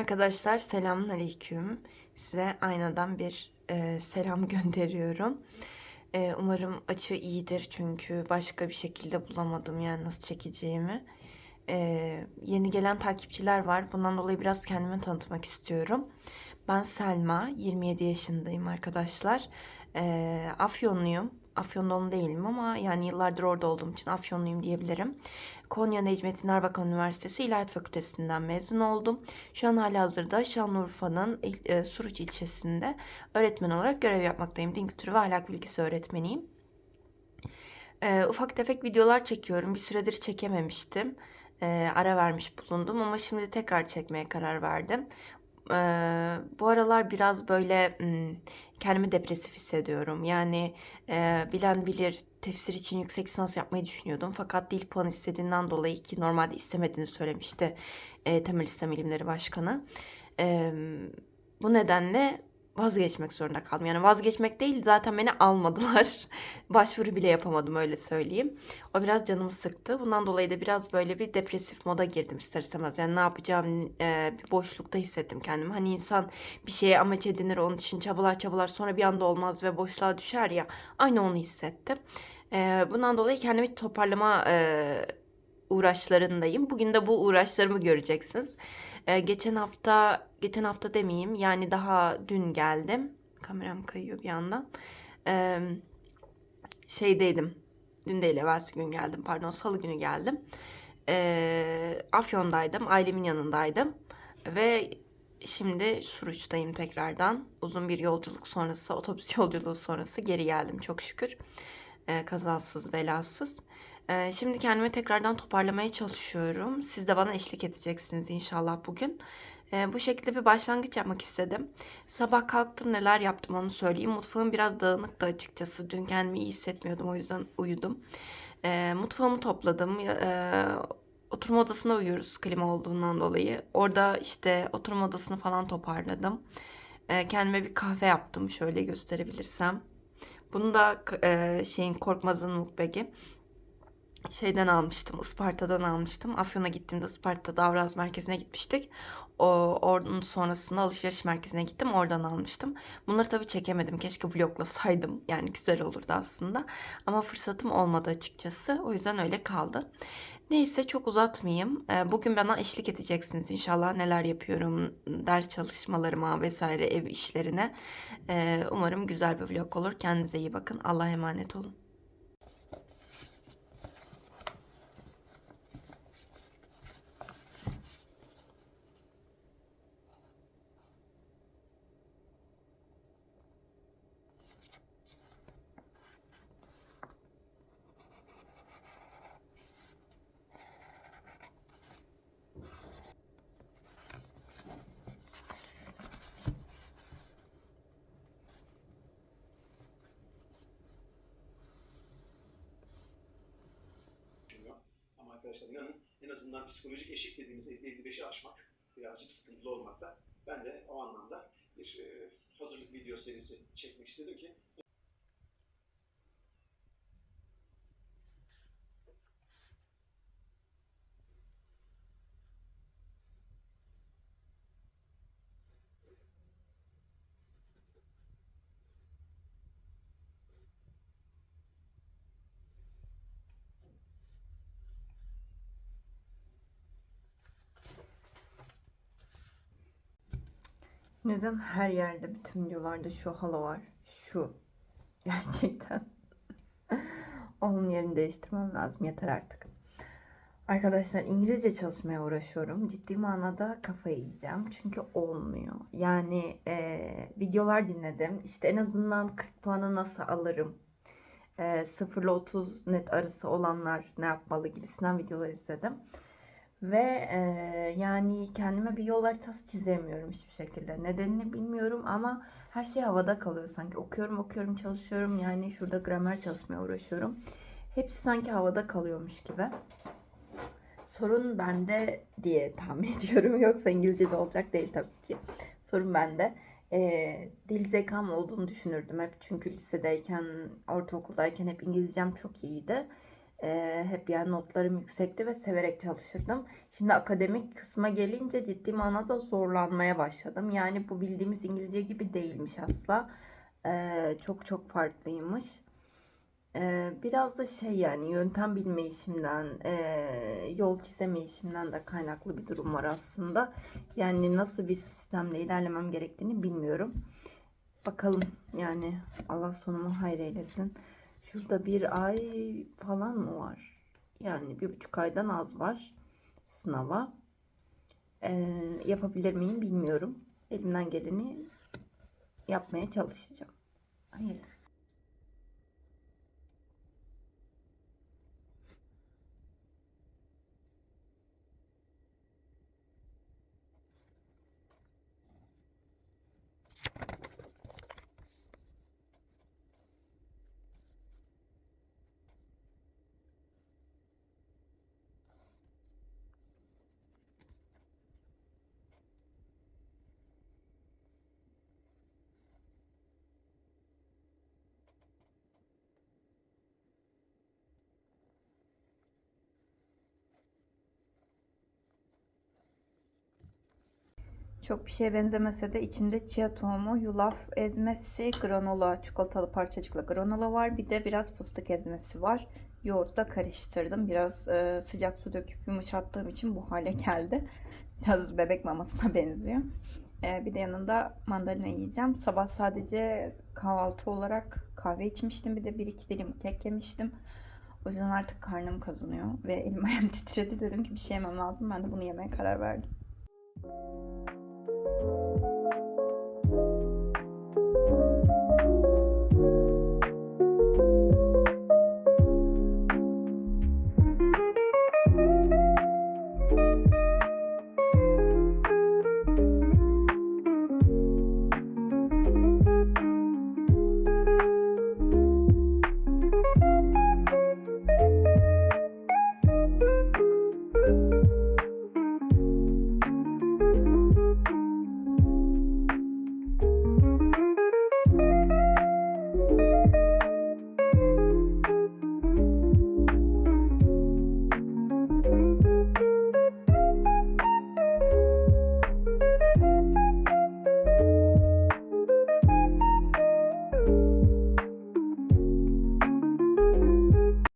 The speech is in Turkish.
Arkadaşlar selamünaleyküm. Size aynadan bir e, selam gönderiyorum. E, umarım açı iyidir çünkü başka bir şekilde bulamadım yani nasıl çekeceğimi. E, yeni gelen takipçiler var. Bundan dolayı biraz kendimi tanıtmak istiyorum. Ben Selma, 27 yaşındayım arkadaşlar. E, Afyonluyum. Afyon doğumlu değilim ama yani yıllardır orada olduğum için Afyonluyum diyebilirim. Konya Necmettin Erbakan Üniversitesi İlahiyat Fakültesinden mezun oldum. Şu an halihazırda Şanlıurfa'nın il- e, Suruç ilçesinde öğretmen olarak görev yapmaktayım. Din kültürü ve ahlak bilgisi öğretmeniyim. E, ufak tefek videolar çekiyorum. Bir süredir çekememiştim. E, ara vermiş bulundum ama şimdi tekrar çekmeye karar verdim. E, bu aralar biraz böyle kendimi depresif hissediyorum. Yani e, bilen bilir tefsir için yüksek lisans yapmayı düşünüyordum. Fakat dil puanı istediğinden dolayı ki normalde istemediğini söylemişti e, Temel İslam İlimleri Başkanı. E, bu nedenle vazgeçmek zorunda kaldım. Yani vazgeçmek değil zaten beni almadılar. Başvuru bile yapamadım öyle söyleyeyim. O biraz canımı sıktı. Bundan dolayı da biraz böyle bir depresif moda girdim ister istemez. Yani ne yapacağım e, bir boşlukta hissettim kendimi. Hani insan bir şeye amaç edinir onun için çabalar çabalar sonra bir anda olmaz ve boşluğa düşer ya. Aynı onu hissettim. E, bundan dolayı kendimi toparlama e, uğraşlarındayım. Bugün de bu uğraşlarımı göreceksiniz. Ee, geçen hafta, geçen hafta demeyeyim yani daha dün geldim. Kameram kayıyor bir yandan. Ee, şeydeydim. Dün değil evvelsi gün geldim pardon salı günü geldim. Ee, Afyon'daydım ailemin yanındaydım. Ve şimdi Suruç'tayım tekrardan. Uzun bir yolculuk sonrası otobüs yolculuğu sonrası geri geldim çok şükür. Ee, kazasız belasız. Ee, şimdi kendimi tekrardan toparlamaya çalışıyorum. Siz de bana eşlik edeceksiniz inşallah bugün. Ee, bu şekilde bir başlangıç yapmak istedim. Sabah kalktım neler yaptım onu söyleyeyim. Mutfağım biraz dağınıktı açıkçası. Dün kendimi iyi hissetmiyordum o yüzden uyudum. Ee, mutfağımı topladım. Ee, oturma odasında uyuyoruz klima olduğundan dolayı. Orada işte oturma odasını falan toparladım. Kendime bir kahve yaptım şöyle gösterebilirsem. Bunu da e, şeyin Korkmaz'ın mukbegi şeyden almıştım, Isparta'dan almıştım. Afyon'a gittiğimde Isparta'da Avraz merkezine gitmiştik. O, onun sonrasında alışveriş merkezine gittim, oradan almıştım. Bunları tabii çekemedim. Keşke vloglasaydım. Yani güzel olurdu aslında. Ama fırsatım olmadı açıkçası. O yüzden öyle kaldı. Neyse çok uzatmayayım. Ee, Bugün bana eşlik edeceksiniz inşallah. Neler yapıyorum, ders çalışmalarıma vesaire ev işlerine. Ee, Umarım güzel bir vlog olur. Kendinize iyi bakın. Allah'a emanet olun. düşünüyor. Ama arkadaşlar inanın en azından psikolojik eşik dediğimiz 50-55'i aşmak birazcık sıkıntılı olmakta. Ben de o anlamda bir e, hazırlık video serisi çekmek istedim ki Neden her yerde bütün videolarda şu halı var? Şu. Gerçekten. Onun yerini değiştirmem lazım. Yeter artık. Arkadaşlar İngilizce çalışmaya uğraşıyorum. Ciddi manada kafayı yiyeceğim. Çünkü olmuyor. Yani eee, videolar dinledim. İşte en azından 40 puanı nasıl alırım? Eee 0 ile 30 net arası olanlar ne yapmalı gibisinden videolar izledim. Ve eee, yani kendime bir yol haritası çizemiyorum hiçbir şekilde. Nedenini bilmiyorum ama her şey havada kalıyor sanki. Okuyorum okuyorum çalışıyorum yani şurada gramer çalışmaya uğraşıyorum. Hepsi sanki havada kalıyormuş gibi. Sorun bende diye tahmin ediyorum. Yoksa İngilizce'de olacak değil tabii ki. Sorun bende. Eee, dil zekam olduğunu düşünürdüm hep. Çünkü lisedeyken, ortaokuldayken hep İngilizcem çok iyiydi. Ee, hep yani notlarım yüksekti ve severek çalışırdım. Şimdi akademik kısma gelince ciddi manada zorlanmaya başladım. Yani bu bildiğimiz İngilizce gibi değilmiş asla. Ee, çok çok farklıymış. Ee, biraz da şey yani yöntem bilmeyişimden, ee, yol çizemeyişimden de kaynaklı bir durum var aslında. Yani nasıl bir sistemle ilerlemem gerektiğini bilmiyorum. Bakalım yani Allah sonumu hayır eylesin. Şurada bir ay falan mı var? Yani bir buçuk aydan az var sınava. Ee, yapabilir miyim bilmiyorum. Elimden geleni yapmaya çalışacağım. Hayırlısı. Çok bir şeye benzemese de içinde chia tohumu, yulaf ezmesi, granola, çikolatalı parçacıkla granola var. Bir de biraz fıstık ezmesi var. Yoğurtla karıştırdım. Biraz e, sıcak su döküp yumuşattığım için bu hale geldi. Biraz bebek mamasına benziyor. E, bir de yanında mandalina yiyeceğim. Sabah sadece kahvaltı olarak kahve içmiştim. Bir de bir iki dilim kek yemiştim. O yüzden artık karnım kazınıyor ve elim ayağım titredi. Dedim ki bir şey yemem lazım. Ben de bunu yemeye karar verdim. thank you.